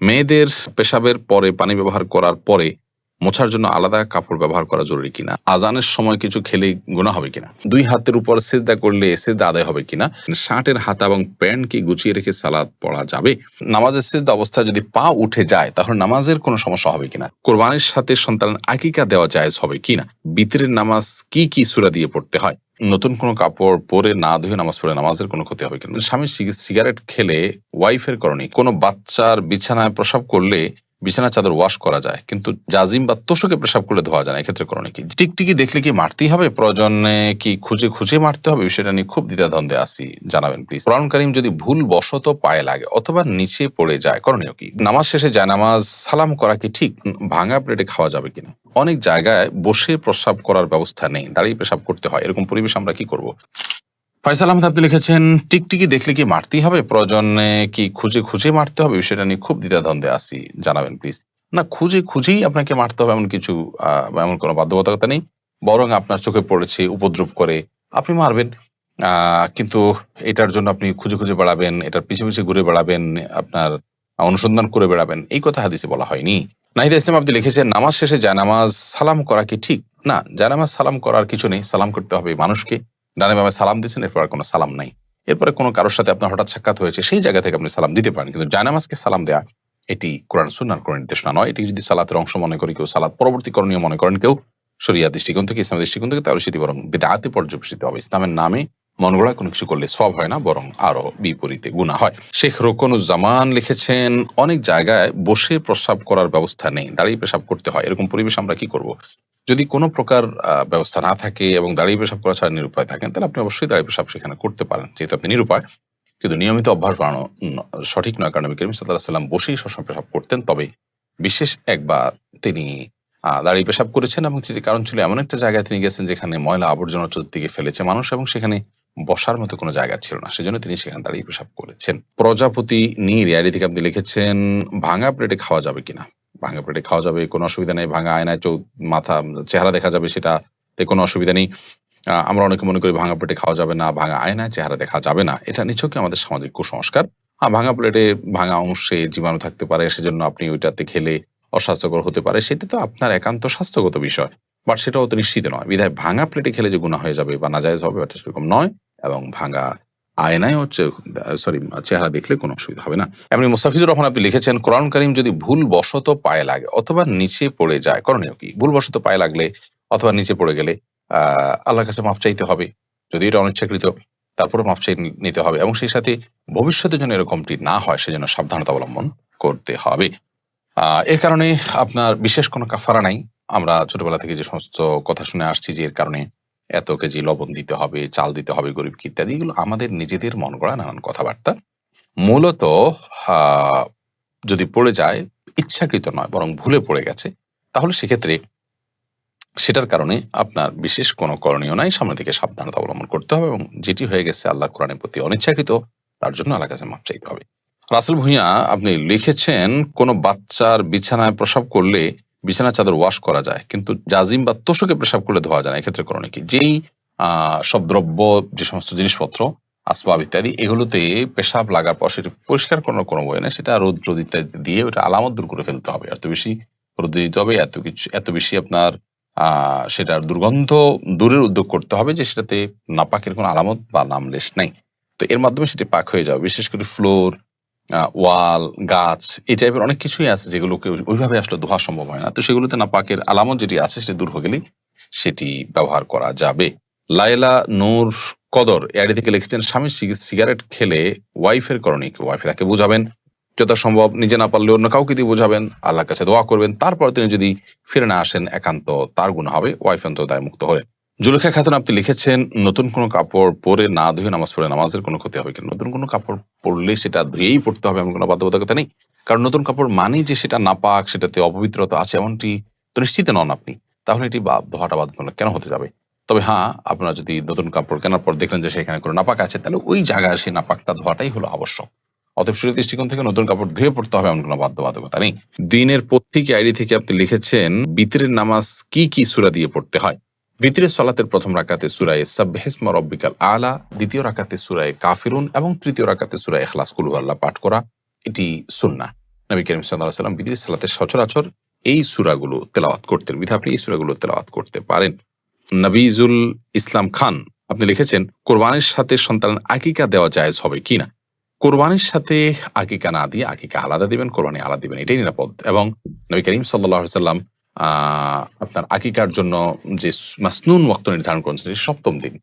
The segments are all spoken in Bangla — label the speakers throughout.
Speaker 1: মেয়েদের পেশাবের পরে পানি ব্যবহার করার পরে মোছার জন্য আলাদা কাপড় ব্যবহার করা জরুরি কিনা? আজানের সময় কিছু খেলে গুণা হবে কিনা? দুই হাতের উপর সেজদা করলে সেজদা আদায় হবে কিনা? শার্টের হাতা এবং প্যান্ট কি গুছিয়ে রেখে সালাদ পড়া যাবে? নামাজের সেজদা অবস্থায় যদি পা উঠে যায়, তাহলে নামাজের কোনো সমস্যা হবে কিনা? কোরবানির সাথে সন্তানের আকিকা দেওয়া জায়েজ হবে কিনা? বিতরের নামাজ কি কি সুরা দিয়ে পড়তে হয়? নতুন কোনো কাপড় পরে না ধুয়ে নামাজ পড়ে নামাজের কোনো ক্ষতি হবে কিন্তু স্বামী সিগ- সিগারেট খেলে ওয়াইফের করণে কোনো বাচ্চার বিছানায় প্রসাব করলে বিছানা চাদর ওয়াশ করা যায়, কিন্তু জাজিম বা তোষকে প্রসাব করলে ধোয়া যায় না, এক্ষেত্রে করণে কি টিকটিকি দেখলে কি মারতেই হবে? প্রয়োজনে কি খুঁজে খুঁজে মারতে হবে? বিষয়টা নিয়ে খুব দ্বিধাদ্বন্দ্বে আসি জানাবেন প্লিজ কোরআন করিম যদি ভুল বশত পায়ে লাগে অথবা নিচে পড়ে যায়, করণীয় কি? নামাজ শেষে যায়, নামাজ সালাম করা কি ঠিক? ভাঙা প্লেটে খাওয়া যাবে কিনা? অনেক জায়গায় বসে প্রসাব করার ব্যবস্থা নেই, দাঁড়িয়ে পেশাব করতে হয়। এরকম পরিবেশ আমরা কি করব? ফয়সাল আহমেদ, আপনি লিখেছেন, টিকটিকি দেখলে কি মারতেই হবে? প্রয়োজনে কি খুঁজে খুঁজে মারতে হবে? সেটা নিয়ে খুব দ্বিধাদ্বন্দ্বে আসি জানাবেন প্লিজ না, খুঁজে খুঁজেই আপনাকে মারতে হবে এমন কিছু এমন কোনো বাধ্যবাধকতা নেই। বরং আপনার চোখে পড়েছে, উপদ্রব করে আপনি মারবেন। কিন্তু এটার জন্য আপনি খুঁজে খুঁজে বেড়াবেন, এটার পিছে পিছে ঘুরে বেড়াবেন, আপনার অনুসন্ধান করে বেড়াবেন। এই কথা হাদিসে বলা হয়নি। নাহিদা ইসলাম, আপনি লিখেছেন, নামাজ শেষে জায়নামাজ সালাম করা কি ঠিক? না জায়নামাজ সালাম করার কিছু নেই। সালাম করতে হবে মানুষকে। ডানে বামে সালাম দিচ্ছেন এরপর আর কোনো সালাম নাই। এরপরে কোনো কারোর সাথে আপনার হঠাৎ সাক্ষাৎ হয়েছে, সেই জায়গা থেকে আপনি সালাম দিতে পারেন। কিন্তু জায়নামাজকে সালাম দেয়া, এটি কোরআন সুন্নার কোনো নির্দেশনা নয়। এটি যদি সালাতের অংশ মনে করি কেউ, সালাত পরবর্তী করণীয় মনে করেন কেউ, শরিয়া দৃষ্টিকোণ থেকে, ইসলামের দৃষ্টিকোণ থেকে, তাহলে সেটি বরং বেদাতে পর্যবেসিত হবে। ইসলামের নামে মন গড়া কোনো কিছু করলে সব হয় না, বরং আরও বিপরীতে গুণা হয়। শেখ রোকনুজ্জামান লিখেছেন, অনেক জায়গায় বসে প্রস্রাব করার ব্যবস্থা নেই, দাঁড়িয়ে পেশাব করতে হয়। এরকম পরিবেশ আমরা কি করব? যদি কোনো প্রকার ব্যবস্থা না থাকে এবং দাঁড়িয়ে পেশাব করা ছাড়া নিরুপায় থাকেন, তাহলে আপনি অবশ্যই দাঁড়িয়ে পেশাব সেখানে করতে পারেন, যেহেতু আপনি নিরুপায়। কিন্তু নিয়মিত অভ্যাস বাড়ানো সঠিক নয়, কারণ নবী সাল্লাহ সাল্লাম বসেই সবসময় পেশাব করতেন। তবে বিশেষ একবার তিনি দাঁড়িয়ে পেশাব করেছেন এবং সেটি কারণ ছিল এমন একটা জায়গায় তিনি গেছেন যেখানে ময়লা আবর্জনা চতুর্দিকে ফেলেছে মানুষ এবং সেখানে বসার মতো কোনো জায়গা ছিল না। সেজন্য তিনি সেখানে দাঁড়িয়ে পেশাব করেছেন। প্রজাপতি নীর ইয়ারি থেকে আপনি লিখেছেন, ভাঙা প্লেটে খাওয়া যাবে কিনা? ভাঙা প্লেটে খাওয়া যাবে, কোনো অসুবিধা নেই, ভাঙা আয়নায় চৌ মাথা, চেহারা দেখা যাবে সেটাতে কোনো অসুবিধা নেই। আমরা অনেকে মনে করি ভাঙা প্লেটে খাওয়া যাবে না, ভাঙা আয়নায় চেহারা দেখা যাবে না। এটা নিছকই আমাদের সামাজিক কুসংস্কার। ভাঙা প্লেটে ভাঙা অংশে জীবাণু থাকতে পারে, সেজন্য আপনি ওইটাতে খেলে অস্বাস্থ্যকর হতে পারে। সেটা তো আপনার একান্ত স্বাস্থ্যগত বিষয়। বাট সেটাও তো নিশ্চিত নয়। বিধায় ভাঙা প্লেটে খেলে যে গুণা হয়ে যাবে বা নাজায়জ হবে, এটা সেরকম নয়। এবং ভাঙা আয়নায় হচ্ছে সরি চেহারা দেখলে কোনো অসুবিধা হবে না। এমনি মুস্তাফিজুর রহমান আপনি লিখেছেন, কোরআন করিম যদি ভুল বশত পায়ে লাগে, অথবা নিচে পড়ে যায়। করণীয় কি? ভুল বশত পায়ে লাগলে অথবা নিচে পড়ে গেলে আল্লাহর কাছে মাপ চাইতে হবে। যদি এটা অনিচ্ছাকৃত তারপরে মাপ চাই নিতে হবে এবং সেই সাথে ভবিষ্যতে যেন এরকমটি না হয়, সেজন্য সাবধানতা অবলম্বন করতে হবে। এর কারণে আপনার বিশেষ কোনো কাফারা নাই। আমরা ছোটবেলা থেকে যে সমস্ত কথা শুনে আসছি যে এর কারণে এত কেজি লবণ দিতে হবে, চাল দিতে হবে গরিবকে ইত্যাদি, এগুলো আমাদের নিজেদের মন গড়া নানান কথাবার্তা। মূলত যদি পড়ে যায়, ইচ্ছাকৃত নয়, বরং ভুলে পড়ে গেছে, তাহলে সেক্ষেত্রে সেটার কারণে আপনার বিশেষ কোনো করণীয় নাই, সামনে থেকে সাবধানতা অবলম্বন করতে হবে এবং যেটি হয়ে গেছে আল্লাহ কোরআনের প্রতি অনিচ্ছাকৃত, তার জন্য আল্লাহ কাছে মাপ চাইতে হবে। রাসেল ভুঁইয়া, আপনি লিখেছেন, কোনো বাচ্চার বিছানায় প্রসাব করলে বিছানা চাদর ওয়াশ করা যায়, কিন্তু জাজিম বা তোষকে প্রসাব করলে ধোয়া যায় না। এক্ষেত্রে করণীয় কি যেই সব দ্রব্য, যে সমস্ত জিনিসপত্র, আসবাব ইত্যাদি, এগুলোতে পেশাব লাগার পর সেটা পরিষ্কার করার কোনো বই নেই। সেটা রোদ রোদ ইত্যাদি দিয়ে ওটা আলামত দূর করে ফেলতে হবে। এত বেশি রোদ দিতে হবে, এত কিছু, এত বেশি আপনার সেটার দুর্গন্ধ দূরের উদ্যোগ করতে হবে যে সেটাতে নাপাকের কোনো আলামত বা নামলেশ নাই। তো এর মাধ্যমে সেটি পাক হয়ে যাবে। বিশেষ করে ফ্লোর ওয়াল, গাছ, এই টাইপের অনেক কিছুই আছে যেগুলোকে ওইভাবে আসলে ধোয়া সম্ভব হয় না। তো সেগুলোতে না পাকের আলামত যেটি আছে সেটি দূর হয়ে গেলেই সেটি ব্যবহার করা যাবে। লাইলা নূর কদর এআইডি থেকে লিখেছেন, স্বামী সিগারেট খেলে ওয়াইফের করণীয় কি ওয়াইফ তাকে বোঝাবেন, যথাসম্ভব নিজে না পারলে অন্য কাউকে দিয়ে বোঝাবেন, আল্লাহর কাছে দোয়া করবেন, তারপর তিনি যদি ফিরে না আসেন, একান্ত তার গুণ হবে ওয়াইফ অন্ত দায় মুক্ত হলেন জুলেখা খাতুন আপনি লিখেছেন, নতুন কোনো কাপড় পরে না ধুয়ে নামাজ পড়ে নামাজের কোনো ক্ষতি হবে কিনা? নতুন কোনো কাপড় পরলে সেটা ধুয়েই পড়তে হবে এমন কোনো বাধ্যবাধকতা নেই। কারণ নতুন কাপড় মানেই যে সেটা নাপাক, সেটাতে অপবিত্রতা আছে এমনটি তো নিশ্চিত নন আপনি। তাহলে এটি বা ধোয়াটা বাধ্যতামূলক কেন হতে যাবে? তবে হ্যাঁ আপনারা যদি নতুন কাপড় কেনার পর দেখলেন যে সেখানে কোনো নাপাক আছে, তাহলে ওই জায়গায় সেই নাপাকটা ধোয়াটাই হলো আবশ্যক। অতএব শরীর দৃষ্টিকোণ থেকে নতুন কাপড় ধুয়ে পড়তে হবে এমন কোনো বাধ্যবাধকতা নেই। দিনের প্রত্যেক আইডি থেকে আপনি লিখেছেন, বিতরের নামাজ কি কি সুরা দিয়ে পড়তে হয়? বিতরের সলাতের প্রথম রাকাতে সুরায় সাব্বাহিসমা রব্বিকাল আলা, দ্বিতীয় রাকাতে সুরায় কাফিরুন এবং তৃতীয় রাকাতে সুরায় এখলাস কুলু আল্লাহ পাঠ করা এটি সুন্না নবী করিম সাল্লাহ সাল্লাম বিদেশ সালাতে সচরাচর এই সুরাগুলো তেলাওয়াত করতেন। বিধা আপনি এই সুরাগুলো তেলাওয়াত করতে পারেন। নবীজুল ইসলাম খান, আপনি লিখেছেন, কোরবানের সাথে সন্তান আকিকা দেওয়া জায়েজ হবে কিনা কোরবানির সাথে আকিকা না দিয়ে আকিকা আলাদা দিবেন, কোরবানি আলাদা দিবেন, এটাই নিরাপদ। এবং নবী করিম সাল্লাহ সাল্লাম আপনার আকিকার জন্য যে মাসনুন ওয়াক্ত নির্ধারণ করেছেন সেটি সপ্তম দিন।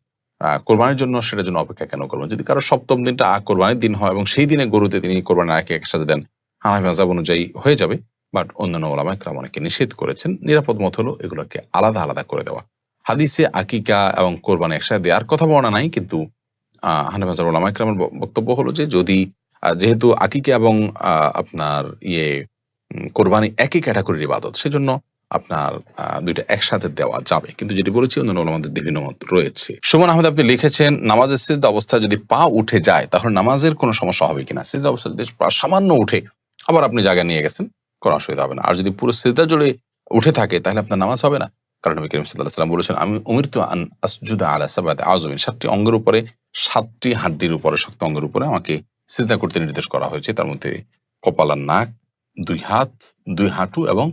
Speaker 1: কোরবানির জন্য সেটার জন্য অপেক্ষা কেন করবেন? যদি কারও সপ্তম দিনটা কোরবানির দিন হয় এবং সেই দিনে গরুতে তিনি কোরবানির আগে একসাথে দেন হানাফি মাজাব অনুযায়ী হয়ে যাবে। বাট অন্যান্য ওলামা একরাম অনেকে নিষেধ করেছেন, নিরাপদ মত হলো এগুলোকে আলাদা আলাদা করে দেওয়া। হাদিসে আকিকা এবং কোরবানি একসাথে দেওয়ার কথা বর্ণনা নাই, কিন্তু হানাফি মাজাব ওলামা একরামের বক্তব্য হলো যে যদি যেহেতু আকিকা এবং আপনার ইয়ে কোরবানি একই ক্যাটাগরির ইবাদত, সেজন্য আপনার দুইটা একসাথে দেওয়া যাবে। কিন্তু যেটি বলেছি, অন্যান্য ওলামাদের বিভিন্ন মত রয়েছে। সুমন আহমেদ, আপনি লিখেছেন, নামাজের সিজদা অবস্থায় যদি পা উঠে যায়, তাহলে নামাজের কোনো সমস্যা হবে কিনা? সিজদা অবস্থা যদি সামান্য উঠে, আবার আপনি জায়গায় নিয়ে গেছেন, কোনো অসুবিধা হবে না। আর যদি পুরো সিজদা জুড়ে উঠে থাকে, তাহলে আপনার নামাজ হবে না। কারণ নবী করিম সাল্লাহ সাল্লাম বলেছেন, আমি উমির তো আন আসজুদা আলা সাবাতে আজমিন সাতটি অঙ্গের উপরে, সাতটি হাড্ডির উপরে, শক্ত অঙ্গের উপরে আমাকে সিজদা করতে নির্দেশ করা হয়েছে। তার মধ্যে কপালার নাক, দুই হাত, দুই হাঁটু এবং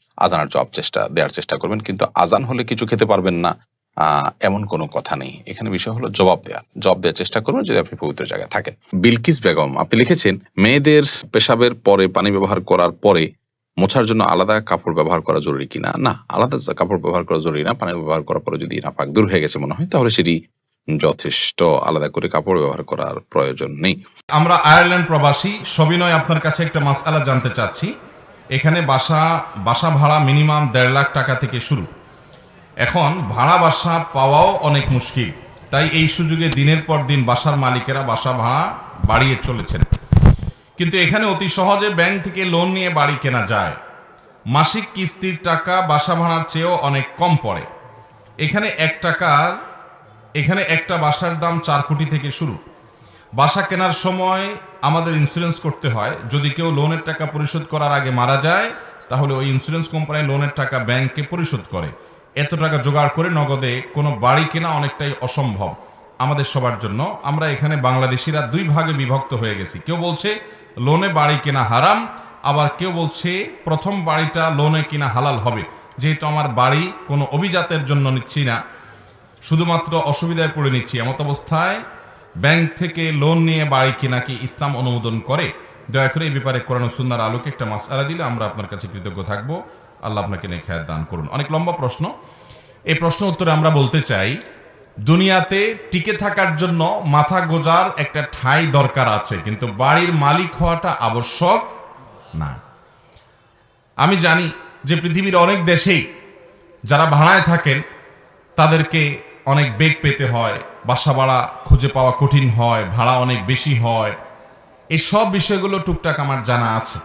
Speaker 1: আজানের জবাব চেষ্টা, দেওয়ার চেষ্টা করবেন। কিন্তু আজান হলে কিছু খেতে পারবেন না। এমন কোনো কথা নেই। এখানে বিষয় হলো জবাব দেওয়া জবাব দেওয়ার চেষ্টা করবেন যদি আপনি পবিত্র জায়গায় থাকেন। বিলকিস বেগম, আপনি লিখেছেন, মেয়েদের পেশাবের পরে পানি ব্যবহার করার পরে মোছার জন্য আলাদা কাপড় ব্যবহার করা জরুরি কিনা? না, আলাদা কাপড় ব্যবহার করা জরুরি না। পানি ব্যবহার করার পরে যদি নাপাক দূর হয়ে গেছে মনে হয়, তাহলে সেটি যথেষ্ট আলাদা করে কাপড় ব্যবহার করার প্রয়োজন নেই।
Speaker 2: আমরা আয়ারল্যান্ড প্রবাসী, সবিনয় আপনার কাছে একটা মাসআলা জানতে চাচ্ছি। এখানে বাসা বাসা ভাড়া মিনিমাম দেড় লাখ টাকা থেকে শুরু। এখন ভাড়া বাসা পাওয়াও অনেক মুশকিল। তাই এই সুযোগে দিনের পর দিন বাসার মালিকেরা বাসা ভাড়া বাড়িয়ে চলেছেন। কিন্তু এখানে অতি সহজে ব্যাংক থেকে লোন নিয়ে বাড়ি কেনা যায়। মাসিক কিস্তির টাকা বাসা ভাড়ার চেয়েও অনেক কম পড়ে। এখানে এক টাকার এখানে একটা বাসার দাম চার কোটি থেকে শুরু। বাসা কেনার সময় আমাদের ইন্স্যুরেন্স করতে হয়। যদি কেউ লোনের টাকা পরিশোধ করার আগে মারা যায়, তাহলে ওই ইন্স্যুরেন্স কোম্পানি লোনের টাকা ব্যাংকে পরিশোধ করে। এত টাকা জোগাড় করে নগদে কোনো বাড়ি কেনা অনেকটাই অসম্ভব আমাদের সবার জন্য। আমরা এখানে বাংলাদেশিরা দুই ভাগে বিভক্ত হয়ে গেছি। কেউ বলছে লোনে বাড়ি কেনা হারাম, আবার কেউ বলছে প্রথম বাড়িটা লোনে কিনা হালাল হবে। যেহেতু আমার বাড়ি কোনো অভিজাতের জন্য নিচ্ছি না, শুধুমাত্র অসুবিধায় পড়ে নিচ্ছি। এমত অবস্থায় ব্যাংক থেকে লোন নিয়ে বাড়ি কিনা কি ইসলাম অনুমোদন করে? দয়া করে এই ব্যাপারে কোরআন ও সুন্নাহর আলোকে একটা মাসালা দিলে আমরা আপনার কাছে কৃতজ্ঞ থাকব। আল্লাহ আপনাকে নিয়ে খেয়াল দান করুন। অনেক লম্বা প্রশ্ন। এই প্রশ্ন উত্তরে আমরা বলতে চাই, দুনিয়াতে টিকে থাকার জন্য মাথা গোজার একটা ঠাঁই দরকার আছে, কিন্তু বাড়ির মালিক হওয়াটা আবশ্যক না। আমি জানি যে পৃথিবীর অনেক দেশেই যারা ভাড়ায় থাকেন, তাদেরকে অনেক বেগ পেতে হয় বাসা ভাড়া খুঁজে পাওয়া কঠিন হয়, ভাড়া অনেক বেশি হয়। এই সব বিষয়গুলো টুকটাক আমার জানা আছে।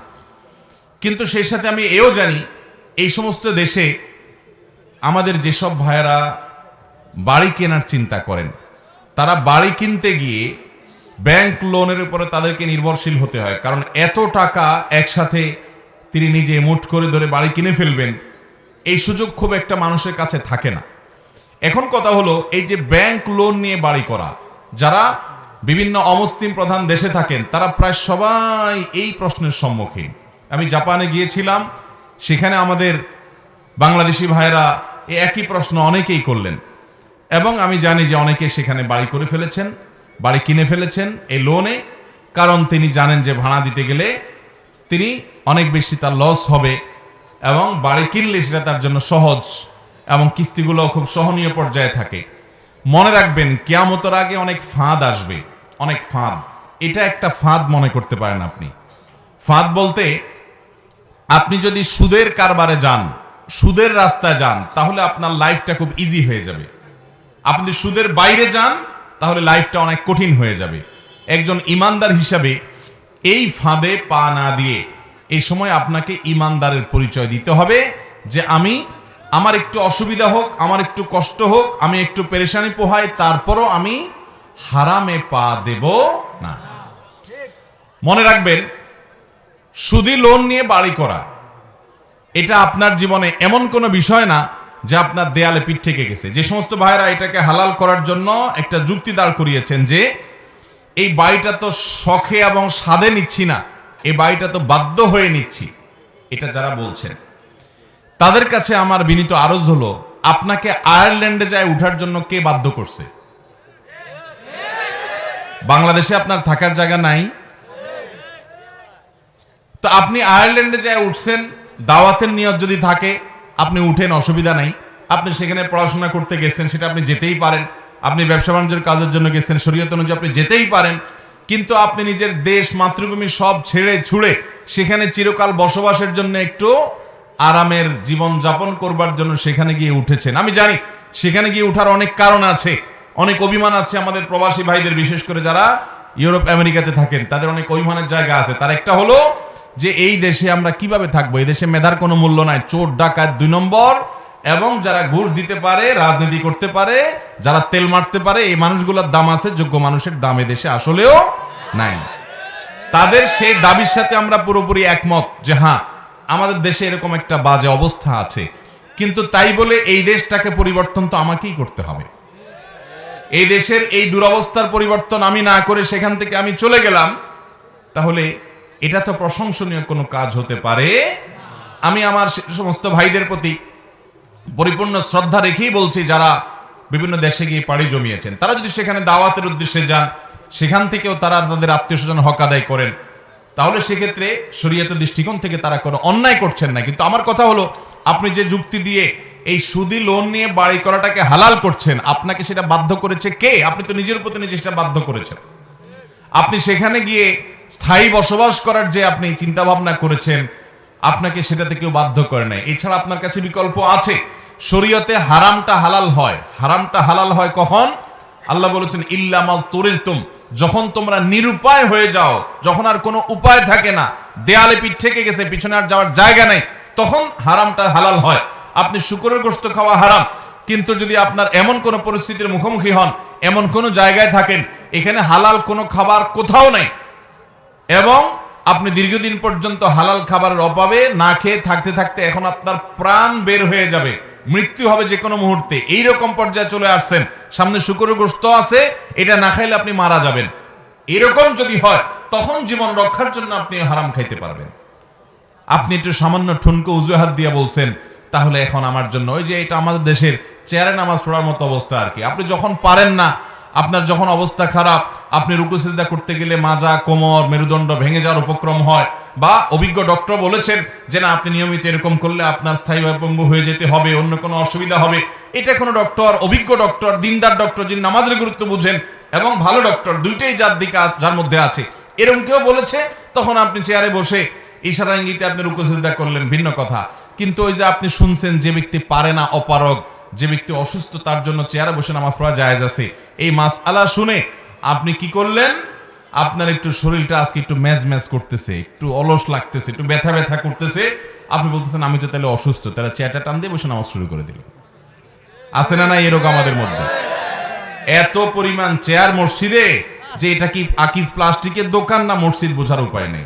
Speaker 2: কিন্তু সেই সাথে আমি এও জানি, এই সমস্ত দেশে আমাদের যেসব ভাইয়েরা বাড়ি কেনার চিন্তা করেন, তারা বাড়ি কিনতে গিয়ে ব্যাংক লোনের উপরে তাদেরকে নির্ভরশীল হতে হয়। কারণ এত টাকা একসাথে তিনি নিজে মুঠ করে ধরে বাড়ি কিনে ফেলবেন, এই সুযোগ খুব একটা মানুষের কাছে থাকে না। এখন কথা হলো, এই যে ব্যাংক লোন নিয়ে বাড়ি করা, যারা বিভিন্ন অমুসলিম প্রধান দেশে থাকেন, তারা প্রায় সবাই এই প্রশ্নের সম্মুখীন। আমি জাপানে গিয়েছিলাম, সেখানে আমাদের বাংলাদেশি ভাইয়েরা এই একই প্রশ্ন অনেকেই করলেন। এবং আমি জানি যে অনেকে সেখানে বাড়ি করে ফেলেছেন, বাড়ি কিনে ফেলেছেন এই লোনে, কারণ তিনি জানেন যে ভাড়া দিতে গেলে তিনি অনেক বেশি তার লস হবে এবং বাড়ি কিনলে সেটা তার জন্য সহজ। এবং কিস্তিগুলো খুব সহনীয় পর্যায়ে থাকে। মনে রাখবেন, কেয়ামতের আগে অনেক ফাঁদ আসবে। অনেক ফাঁদ। এটা একটা ফাঁদ মনে করতে পারেন আপনি। ফাঁদ বলতে, আপনি যদি সুদের কারবারে যান, সুদের রাস্তায় যান, তাহলে আপনার লাইফটা খুব ইজি হয়ে যাবে। আপনি সুদের বাইরে যান, তাহলে লাইফটা অনেক কঠিন হয়ে যাবে। একজন ইমানদার হিসাবে এই ফাঁদে পা না দিয়ে এই সময় আপনাকে ইমানদারের পরিচয় দিতে হবে যে আমি আমার একটু অসুবিধা হোক, আমার একটু কষ্ট হোক, আমি একটু পেরেশানি পোহাই, তারপরও আমি হারামে পা দেব না। মনে রাখবেন, সুদি লোন নিয়ে বাড়ি করা, এটা আপনার জীবনে এমন কোনো বিষয় না যে আপনার দেয়ালে পিঠ থেকে গেছে। যে সমস্ত ভাইরা এটাকে হালাল করার জন্য একটা যুক্তি দাঁড় করিয়েছেন যে, এই বাড়িটা তো শখে এবং স্বাদে নিচ্ছি না, এই বাড়িটা তো বাধ্য হয়ে নিচ্ছি, এটা যারা বলছেন। তাদের কাছে আমার বিনীত আরজ হলো, আপনাকে আয়ারল্যান্ডে যায় উঠার জন্য কে বাধ্য করছে? বাংলাদেশে আপনার থাকার জায়গা নাই। তো আপনি আয়ারল্যান্ডে যায় উঠছেন, দাওয়াতের নিয়ত যদি থাকে, আপনি উঠেন, অসুবিধা নাই। আপনি সেখানে পড়াশোনা করতে গেছেন, সেটা আপনি যেতেই পারেন। আপনি ব্যবসা বাণিজ্যের কাজের জন্য গেছেন, শরীয়ত অনুযায়ী আপনি যেতেই পারেন। কিন্তু আপনি নিজের দেশ, মাতৃভূমি সব ছেড়ে ছুড়ে সেখানে চিরকাল বসবাসের জন্য একটু আরামের জীবন যাপন করবার জন্য সেখানে গিয়ে উঠেছেন। আমি জানি, সেখানে গিয়ে উঠার অনেক কারণ আছে, অনেক অভিমান আছে আমাদের প্রবাসী ভাইদের, বিশেষ করে যারা ইউরোপ, আমেরিকাতে থাকেন, তাদের অনেক অভিমানের জায়গা আছে। তার একটা হলো যে এই দেশে আমরা কীভাবে থাকব? এই দেশে মেধার কোনো মূল্য নাই, চোর, ডাকাত দুই নম্বর, এবং যারা ঘুষ দিতে পারে, রাজনীতি করতে পারে, যারা তেল মারতে পারে, এই মানুষগুলোর দাম আছে, যোগ্য মানুষের দাম দেশে আসলেও নাই। তাদের সেই দাবির সাথে আমরা পুরোপুরি একমত যে হ্যাঁ আমাদের দেশে এরকম একটা বাজে অবস্থা আছে। কিন্তু তাই বলে এই দেশটাকে পরিবর্তন তো আমাকেই করতে হবে। এই দেশের এই দুরবস্থার পরিবর্তন আমি না করে সেখান থেকে আমি চলে গেলাম, তাহলে এটা তো প্রশংসনীয় কোনো কাজ হতে পারে। আমি আমার সমস্ত ভাইদের প্রতি পরিপূর্ণ শ্রদ্ধা রেখেই বলছি, যারা বিভিন্ন দেশে গিয়ে পাড়ি জমিয়েছেন, তারা যদি সেখানে দাওয়াতের উদ্দেশ্যে যান, সেখান থেকেও তারা তাদের আত্মীয় স্বজন হক আদায় করেন। তাহলে সেক্ষেত্রে শরীয়তের দৃষ্টিকোণ থেকে তারা কোনো অন্যায় করছেন না। কিন্তু আমার কথা হলো, আপনি যে যুক্তি দিয়ে এই সুদি লোন নিয়ে বাড়ি করাটাকে হালাল করছেন, আপনাকে সেটা বাধ্য করেছে কে? আপনি তো নিজের প্রতি নিজে সেটা বাধ্য করেছেন। আপনি সেখানে গিয়ে স্থায়ী বসবাস করার যে আপনি চিন্তা ভাবনা করেছেন, আপনাকে সেটাতে কেউ বাধ্য করে নাই। এছাড়া আপনার কাছে বিকল্প আছে। শরীয়তে হারামটা হালাল হয়। হারামটা হালাল হয় কখন? আল্লাহ বলেছেন ইল্লামাল তোরের তুম যখন তোমরা নিরুপায় হয়ে যাও, যখন আর কোনো উপায় থাকে না, দেয়ালে পিঠ থেকে গেছে, পিছনে আর যাওয়ার জায়গা নেই, তখন হারামটা হালাল হয়। আপনি শুকরের গোস্ত খাওয়া হারাম। কিন্তু যদি আপনার এমন কোনো পরিস্থিতির মুখোমুখি হন, এমন কোনো জায়গায় থাকেন, এখানে হালাল কোনো খাবার কোথাও নেই। এবং আপনি দীর্ঘদিন পর্যন্ত হালাল খাবারের অভাবে না খেয়ে থাকতে থাকতে এখন আপনার প্রাণ বের হয়ে যাবে। মৃত্যু হবে যে কোনো মুহূর্তে। এইরকম পর্যায়ে চলে আসছেন। সামনে শুকরগ্রস্ত আছে, এটা না খাইলে আপনি মারা যাবেন। এরকম যদি হয়, তখন জীবন রক্ষার জন্য আপনি হারাম খাইতে পারবেন। আপনি একটু সামান্য ঠুনকো উজুহাত দিয়ে বলছেন, তাহলে এখন আমার জন্য। ওই যে এটা আমাদের দেশের চেয়ারে নামাজ পড়ার মতো অবস্থা আর কি। আপনি যখন পারেন না আপনার যখন অবস্থা খারাপ, আপনি রুকু সিজদা করতে গেলে মাজা, কোমর, মেরুদণ্ড ভেঙে যাওয়ার উপক্রম হয়। বা অভিজ্ঞ ডক্টর বলেছেন যে, না, আপনি নিয়মিত এরকম করলে আপনার স্থায়ীভাবে পঙ্গু হয়ে যেতে হবে, অন্য কোনো অসুবিধা হবে। এটা কোনো ডক্টর, অভিজ্ঞ ডক্টর, দিনদার ডক্টর যিনি নামাজের গুরুত্ব বুঝেন এবং ভালো ডক্টর, দুইটাই যার দিকে, যার মধ্যে আছে। এরকম কেউ বলেছে, তখন আপনি চেয়ারে বসে ইশারা ইঙ্গিতে আপনি রুকু সিজদা করলেন, ভিন্ন কথা। কিন্তু ওই যে আপনি শুনছেন, যে ব্যক্তি পারে না অপারগ, যে ব্যক্তি অসুস্থ, তার জন্য চেয়ারে বসে নামাজ পড়া জায়েজ আছে। এই মাস আলা শুনে আপনি কি করলেন? আপনার একটু শরীরটা আজকে একটু ম্যাজ ম্যাজ করতেছে, একটু অলস লাগতেছে, একটু ব্যথা ব্যথা করতেছে। আপনি বলতেছেন, আমি তো তাহলে অসুস্থ। তাহলে চেয়ারটা টান দিয়ে বসে নামাজ শুরু করে দিল। আছে না না এরকম আমাদের মধ্যে? এত পরিমাণ চেয়ার মসজিদে যে এটা কি আকিজ প্লাস্টিকের দোকান না মসজিদ বোঝার উপায় নেই?